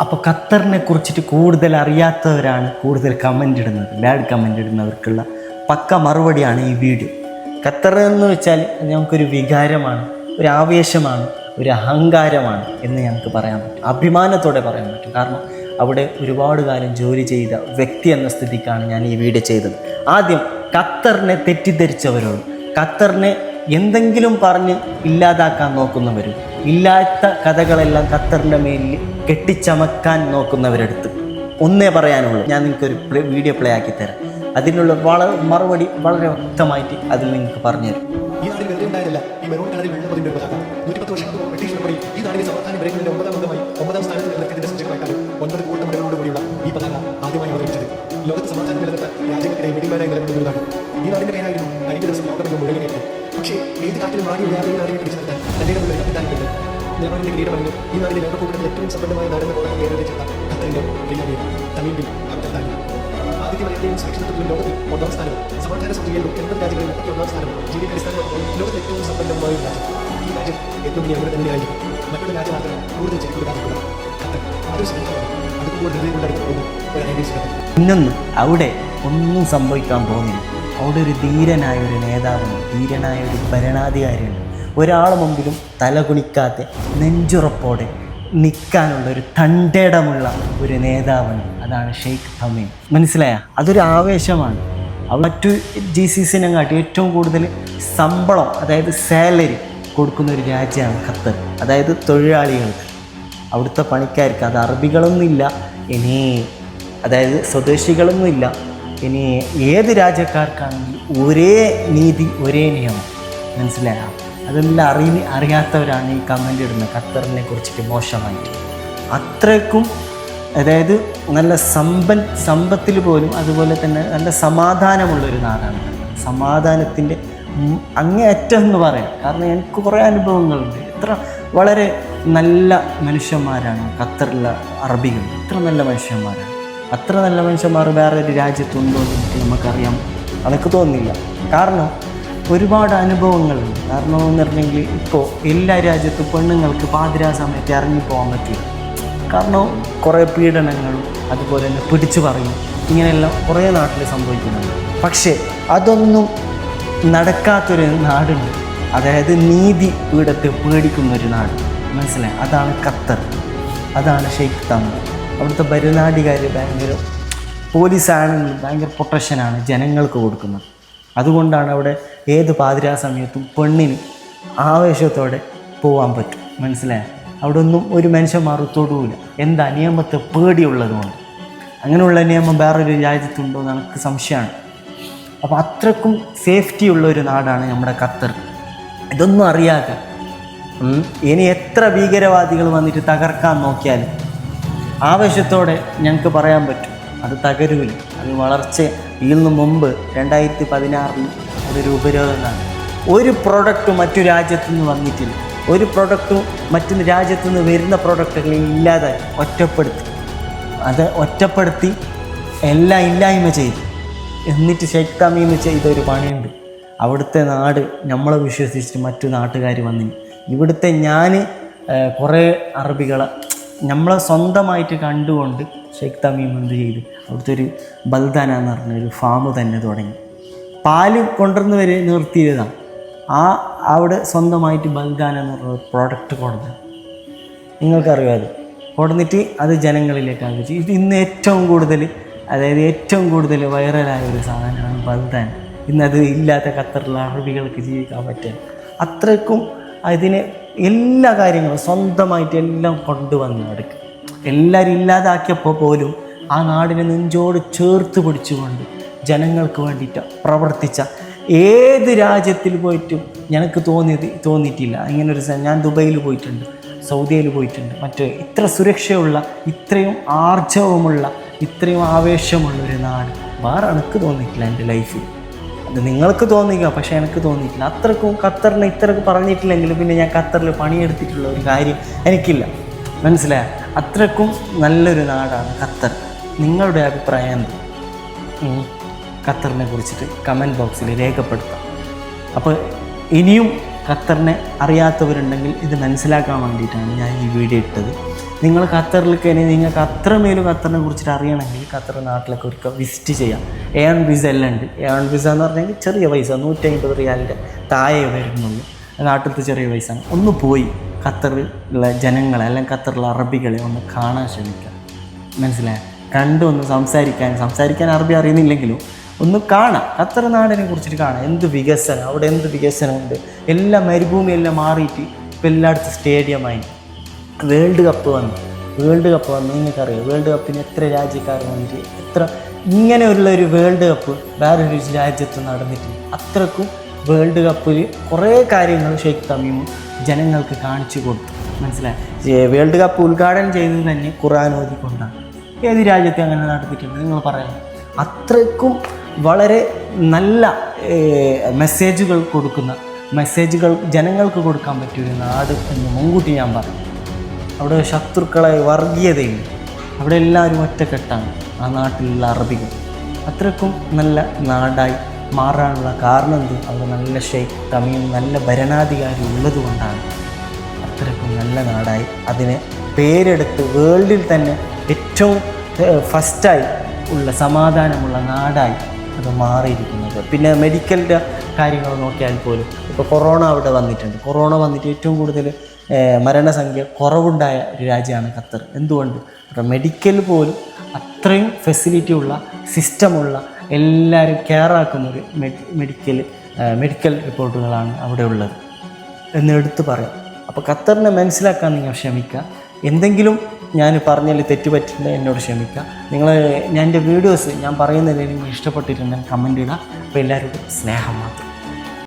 അപ്പോൾ ഖത്തറിനെ കുറിച്ചിട്ട് കൂടുതൽ അറിയാത്തവരാണ് കൂടുതൽ കമന്റ് ഇടുന്നത്. ബാഡ് കമന്റ് ഇടുന്നവർക്കുള്ള പക്ക മറുപടിയാണ് ഈ വീഡിയോ ഖത്തർ എന്ന് വെച്ചാൽ ഞങ്ങൾക്കൊരു വികാരമാണ് ഒരു ആവേശമാണ് ഒരു അഹങ്കാരമാണ് എന്ന് ഞങ്ങൾക്ക് പറയാൻ പറ്റും. അഭിമാനത്തോടെ പറയാൻ പറ്റും. കാരണം അവിടെ ഒരുപാട് കാലം ജോലി ചെയ്ത വ്യക്തി എന്ന സ്ഥിതിക്കാണ് ഞാൻ ഈ വീഡിയോ ചെയ്തത്. ആദ്യം ഖത്തറിനെ തെറ്റിദ്ധരിച്ചവരോട് ഖത്തറിനെ എന്തെങ്കിലും പറഞ്ഞ് ഇല്ലാതാക്കാൻ നോക്കുന്നവരും ഇല്ലാത്ത കഥകളെല്ലാം ഖത്തറിന്റെ മേലിൽ കെട്ടിച്ചമക്കാൻ നോക്കുന്നവരെടുത്ത് ഒന്നേ പറയാനുള്ളൂ. ഞാൻ നിങ്ങൾക്കൊരു പ്ലേ വീഡിയോ പ്ലേ ആക്കി തരാം. അതിനുള്ള വളരെ മറുപടി വളരെ വ്യക്തമായിട്ട് അതിൽ നിങ്ങൾക്ക് പറഞ്ഞുതരും ഈ നാടിൽ വെറുതെ ഉണ്ടായിരുന്നില്ല. ഈ മെറൂൺ കളറിൽ വെള്ള പതിന്റെ ഒരു പതാക നൂറ്റിപ്പത്ത് മുമ്പ് ബ്രിട്ടീഷ് ഉൾപ്പെടെ ഈ നാടിനെ സമാധാനം ബ്രേക്കിന്റെ ഒമ്പതാം ഒമ്പതാം പക്ഷേ ഏത് കാട്ടിലും വാടി വ്യാപക നാടിനെ പിടിച്ചു നിർത്താൻ തന്റെ മുമ്പിൽ നിലപാടിന്റെ നിലപാടിന്റെ പറഞ്ഞു ഈ നാടിനെ ലോകക്കൂട്ടത്തിൽ ഏറ്റവും സമ്പന്നമായ നാടെന്ന ബോധം നേരിടുന്ന ഖത്തറിന്റെ പ്രിയാമീർ തമീം ബിൻ അബ്ദുൽ താലിബ് ആദ്യത്തെ മലയാളിയും സുരക്ഷിതത്വത്തിലും ലോകത്തിൽ ഒന്നാം സ്ഥാനവും സമാധാന സൂചികയിലും എൺപത് രാജ്യങ്ങളിൽ മുപ്പത്തി ഒന്നാം സ്ഥാനവും ജി അടിസ്ഥാനമാക്കുമ്പോൾ ലോകത്തിൽ ഏറ്റവും സമ്പന്നമായ രാജ്യം. ഈ രാജ്യം എന്നും അങ്ങനെ തന്നെയായിരിക്കും. മറ്റൊരു കൂടുതൽ ചെറുപ്പം രാജ്യങ്ങളാണ് ഖത്തർ അതൊരു ഇന്നൊന്നും അവിടെ ഒന്നും സംഭവിക്കാൻ പോകുന്നില്ല. അവിടെ ഒരു ധീരനായ ഒരു നേതാവുണ്ട് ധീരനായ ഒരു ഭരണാധികാരിയുണ്ട് ഒരാൾ മുമ്പിലും തല കുണിക്കാതെ നെഞ്ചുറപ്പോടെ നിൽക്കാനുള്ള ഒരു തണ്ടേടമുള്ള ഒരു നേതാവുണ്ട് അതാണ് ഷെയ്ഖ് തമീം. മനസ്സിലായ? അതൊരു ആവേശമാണ്. മറ്റു ജി സി സിനെ കാട്ടി ഏറ്റവും കൂടുതൽ ശമ്പളം അതായത് സാലറി കൊടുക്കുന്ന ഒരു രാജ്യമാണ് ഖത്തർ. അതായത് തൊഴിലാളികൾക്ക്. അവിടുത്തെ പണിക്കാർക്ക് അത് അറബികളൊന്നുമില്ല ഇനി അതായത് സ്വദേശികളൊന്നുമില്ല. ഇനി ഏത് രാജ്യക്കാർക്കാണെങ്കിലും ഒരേ നീതി ഒരേ നിയമം. മനസ്സിലായോ? അതെല്ലാം അറി അറിയാത്തവരാണ് ഈ കമന്റ് ഇടുന്നത്. ഖത്തറിനെ കുറിച്ചിട്ട് മോശമായിട്ട് അത്രയ്ക്കും അതായത് നല്ല സമ്പൽ സമ്പത്തിൽ പോലും അതുപോലെ തന്നെ നല്ല സമാധാനമുള്ളൊരു നാടാണ്. സമാധാനത്തിന്റെ അങ്ങേയറ്റം എന്ന് പറയാം. കാരണം എനിക്ക് കുറേ അനുഭവങ്ങളുണ്ട്. ഇത്ര വളരെ നല്ല മനുഷ്യന്മാരാണ് ഖത്തറിലെ അറബികൾ. ഇത്ര നല്ല മനുഷ്യന്മാരാണ്. അത്ര നല്ല മനുഷ്യന്മാർ വേറെ ഒരു രാജ്യത്തുണ്ടോ എന്ന് നമുക്കറിയാം. അതൊക്കെ തോന്നുന്നില്ല. കാരണം ഒരുപാട് അനുഭവങ്ങളുണ്ട്. കാരണം എന്ന് പറഞ്ഞെങ്കിൽ ഇപ്പോൾ എല്ലാ രാജ്യത്തും പെണ്ണുങ്ങൾക്ക് പാതിരാ സമയത്ത് ഇറങ്ങി പോകാൻ പറ്റില്ല. കാരണം കുറേ പീഡനങ്ങളും അതുപോലെ തന്നെ പിടിച്ചു പറയും. ഇങ്ങനെയെല്ലാം കുറേ നാട്ടിൽ സംഭവിക്കുന്നുണ്ട്. പക്ഷേ അതൊന്നും നടക്കാത്തൊരു നാടുണ്ട്. അതായത് നീതി പീഠത്തെ പേടിക്കുന്ന ഒരു നാട്. മനസ്സിലായി? അതാണ് ഖത്തർ. അതാണ് ഷെയ്ഖ് തമീം അവിടുത്തെ ഭരണാധികാരി ഭയങ്കര പോലീസാണെങ്കിൽ ഭയങ്കര പ്രൊട്ടക്ഷനാണ് ജനങ്ങൾക്ക് കൊടുക്കുന്നത്. അതുകൊണ്ടാണ് അവിടെ ഏത് പാതിരാ സമയത്തും പെണ്ണിന് ആവേശത്തോടെ പോകാൻ പറ്റും. മനസ്സിലായോ? അവിടെ ഒന്നും ഒരു മനുഷ്യൻ മറുത്തോടുമില്ല എന്താ നിയമത്തെ പേടിയുള്ളതുകൊണ്ട് അങ്ങനെയുള്ള നിയമം വേറൊരു രാജ്യത്തുണ്ടോ എന്ന് എനിക്ക് സംശയമാണ്. അപ്പോൾ അത്രക്കും സേഫ്റ്റി ഉള്ള ഒരു നാടാണ് നമ്മുടെ ഖത്തർ. ഇതൊന്നും അറിയാതെ ഇനി എത്ര ഭീകരവാദികൾ വന്നിട്ട് തകർക്കാൻ നോക്കിയാലും ആവേശത്തോടെ ഞങ്ങൾക്ക് പറയാൻ പറ്റും. അത് തകരൂല അത് വളർച്ച ഇതിന് മുമ്പ് രണ്ടായിരത്തി പതിനാറിൽ അതൊരു ഉപരോധമാണ് ഒരു പ്രൊഡക്റ്റ് മറ്റു രാജ്യത്തു നിന്ന് വന്നിട്ടില്ല. ഒരു പ്രൊഡക്റ്റും മറ്റു രാജ്യത്തു നിന്ന് വരുന്ന പ്രൊഡക്റ്റുകളെ ഇല്ലാതെ ഒറ്റപ്പെടുത്തി. അത് ഒറ്റപ്പെടുത്തി എല്ലാം ഇല്ലായ്മ ചെയ്തു. എന്നിട്ട് ചെയ്തൊരു ചെയ്ത ഒരു പണിയുണ്ട്. അവിടുത്തെ നാട് നമ്മളെ വിശ്വസിച്ചിട്ട് മറ്റു നാട്ടുകാർ വന്നിന്. ഇവിടുത്തെ ഞാൻ കുറേ അറബികളെ നമ്മളെ സ്വന്തമായിട്ട് കണ്ടുകൊണ്ട് ഷെയ്ഖ് തമീം എന്ത് ചെയ്തു? അവിടുത്തെ ഒരു ബൽദാന എന്ന് പറഞ്ഞ ഒരു ഫാം തന്നെ തുടങ്ങി. പാൽ കൊണ്ടുവന്ന് വരെ നിർത്തിയതാണ് ആ അവിടെ സ്വന്തമായിട്ട് ബൽദാന എന്ന് പറഞ്ഞ പ്രോഡക്റ്റ് കൊടുത്തു നിങ്ങൾക്കറിയാം അത്? കൊടുന്നിട്ട് അത് ജനങ്ങളിലേക്ക് ആക്കിച്ചു ഇത് ഇന്ന് ഏറ്റവും കൂടുതൽ അതായത് ഏറ്റവും കൂടുതൽ വൈറലായ ഒരു സാധനമാണ് ബൽദാൻ ഇന്നത് ഇല്ലാത്ത ഖത്തറിലെ അറബികൾക്ക് ജീവിക്കാൻ പറ്റുക അത്രയ്ക്കും അതിനെ എല്ലാ കാര്യങ്ങളും സ്വന്തമായിട്ട് എല്ലാം കൊണ്ടുവന്ന് എടുക്കുക എല്ലാവരും ഇല്ലാതാക്കിയപ്പോൾ പോലും ആ നാടിനെ നെഞ്ചോട് ചേർത്ത് പിടിച്ചുകൊണ്ട് ജനങ്ങൾക്ക് വേണ്ടിയിട്ട് പ്രവർത്തിച്ച ഏത് രാജ്യത്തിൽ പോയിട്ടും ഞങ്ങൾക്ക് തോന്നിയത് തോന്നിയിട്ടില്ല. ഇങ്ങനെ ഒരു ഞാൻ ദുബൈയിൽ പോയിട്ടുണ്ട് സൗദിയിൽ പോയിട്ടുണ്ട്. മറ്റേ ഇത്ര സുരക്ഷയുള്ള ഇത്രയും ആർജവമുള്ള ഇത്രയും ആവേശമുള്ള ഒരു നാട്. വേറെ എനിക്ക് തോന്നിയിട്ടില്ല എന്റെ ലൈഫിൽ നിങ്ങൾക്ക് തോന്നിക്കുക പക്ഷെ എനിക്ക് തോന്നിയിട്ടില്ല. അത്രക്കും ഖത്തറിനെ ഇത്രക്ക് പറഞ്ഞിട്ടില്ലെങ്കിലും പിന്നെ ഞാൻ ഖത്തറിൽ പണിയെടുത്തിട്ടുള്ള ഒരു കാര്യം എനിക്കില്ല. മനസ്സിലായ? അത്രക്കും നല്ലൊരു നാടാണ് ഖത്തർ. നിങ്ങളുടെ അഭിപ്രായം എന്ത്? ഖത്തറിനെ കുറിച്ചിട്ട് കമന്റ് ബോക്സിൽ രേഖപ്പെടുത്താം. അപ്പോൾ ഇനിയും ഖത്തറിനെ അറിയാത്തവരുണ്ടെങ്കിൽ ഇത് മനസ്സിലാക്കാൻ വേണ്ടിയിട്ടാണ് ഞാൻ ഈ വീഡിയോ ഇട്ടത്. നിങ്ങൾ ഖത്തറിലേക്ക് ഇനി നിങ്ങൾക്ക് അത്രമേലും ഖത്തറിനെ കുറിച്ചിട്ട് അറിയണമെങ്കിൽ ഖത്തർ നാട്ടിലൊക്കെ ഒരിക്കൽ വിസിറ്റ് ചെയ്യാം. എയൺ വിസ എല്ലാം ഉണ്ട്. എയൺ വിസ എന്ന് പറഞ്ഞെങ്കിൽ ചെറിയ പൈസ നൂറ്റി അമ്പത് റിയാലിന്റെ താഴെ വരുന്നുള്ളൂ. നാട്ടിലത്തെ ചെറിയ പൈസ. ഒന്ന് പോയി ഖത്തറിലുള്ള ജനങ്ങളെ അല്ലെങ്കിൽ ഖത്തറിലെ അറബികളെ ഒന്ന് കാണാൻ ശ്രമിക്കുക. മനസ്സിലായ? കണ്ടൊന്ന് സംസാരിക്കാൻ സംസാരിക്കാൻ അറബി അറിയുന്നില്ലെങ്കിലും ഒന്ന് കാണാം. അത്ര നാടിനെ കുറിച്ചിട്ട് കാണാം. എന്ത് വികസനം? അവിടെ എന്ത് വികസനമുണ്ട്? എല്ലാം മരുഭൂമിയെല്ലാം മാറിയിട്ട് ഇപ്പം എല്ലായിടത്തും സ്റ്റേഡിയമായി. വേൾഡ് കപ്പ് വന്നു. വേൾഡ് കപ്പ് വന്നു. നിങ്ങൾക്കറിയാം? വേൾഡ് കപ്പിന് എത്ര രാജ്യക്കാർ വന്നിട്ട് എത്ര ഇങ്ങനെയുള്ള ഒരു വേൾഡ് കപ്പ് വേറൊരു രാജ്യത്ത് നടന്നിട്ട് അത്രക്കും വേൾഡ് കപ്പിൽ കുറേ കാര്യങ്ങൾ ഷെയ്ഖ് തമീം ജനങ്ങൾക്ക് കാണിച്ചു കൊടുത്തു. മനസ്സിലായി? വേൾഡ് കപ്പ് ഉദ്ഘാടനം ചെയ്തത് തന്നെ ഖുർആൻ ഓതിക്കൊണ്ടാണ്. ഏത് രാജ്യത്തെ അങ്ങനെ നടത്തിയിട്ടുണ്ട് നിങ്ങൾ പറയാം അത്രയ്ക്കും വളരെ നല്ല മെസ്സേജുകൾ കൊടുക്കുന്ന മെസ്സേജുകൾ ജനങ്ങൾക്ക് കൊടുക്കാൻ പറ്റിയൊരു നാട് എന്ന് മുൻകൂട്ടി ഞാൻ പറഞ്ഞു. അവിടെ ശത്രുക്കളെ വർഗീയതയും അവിടെ എല്ലാവരും ഒറ്റക്കെട്ടാണ്. ആ നാട്ടിലുള്ള അറബികൾ. അത്രക്കും നല്ല നാടായി മാറാനുള്ള കാരണം എന്ത്? അവിടെ നല്ല ഷെയ്ഖ് തമീം നല്ല ഭരണാധികാരി ഉള്ളതുകൊണ്ടാണ്. അത്രക്കും നല്ല നാടായി. അതിനെ പേരെടുത്ത് വേൾഡിൽ തന്നെ ഏറ്റവും ഫസ്റ്റായി ഉള്ള സമാധാനമുള്ള നാടായി. അത് മാറിയിരിക്കുന്നത്. പിന്നെ മെഡിക്കലിന്റെ കാര്യങ്ങൾ നോക്കിയാൽ പോലും ഇപ്പോൾ കൊറോണ അവിടെ വന്നിട്ടുണ്ട്. കൊറോണ വന്നിട്ട് ഏറ്റവും കൂടുതൽ മരണസംഖ്യ കുറവുണ്ടായ ഒരു രാജ്യമാണ് ഖത്തർ. എന്തുകൊണ്ട്? മെഡിക്കൽ പോലും അത്രയും ഫെസിലിറ്റി ഉള്ള സിസ്റ്റമുള്ള എല്ലാവരും കെയർ ആക്കുന്ന ഒരു മെഡിക്കൽ മെഡിക്കൽ റിപ്പോർട്ടുകളാണ് അവിടെ ഉള്ളത്. എന്ന് എടുത്തു പറയാം. അപ്പോൾ ഖത്തറിനെ മനസ്സിലാക്കാൻ നിങ്ങൾ ക്ഷമിക്കുക എന്തെങ്കിലും ഞാൻ പറഞ്ഞതിൽ തെറ്റ് പറ്റിയിട്ടുണ്ടെങ്കിൽ എന്നോട് ക്ഷമിക്കുക. നിങ്ങൾ ഞാൻ എന്റെ വീഡിയോസ് ഞാൻ പറയുന്നതിൽ നിങ്ങൾ ഇഷ്ടപ്പെട്ടിട്ടുണ്ടെങ്കിൽ കമന്റ് ഇടുക. അപ്പോൾ എല്ലാവരും സ്നേഹം മാത്രം.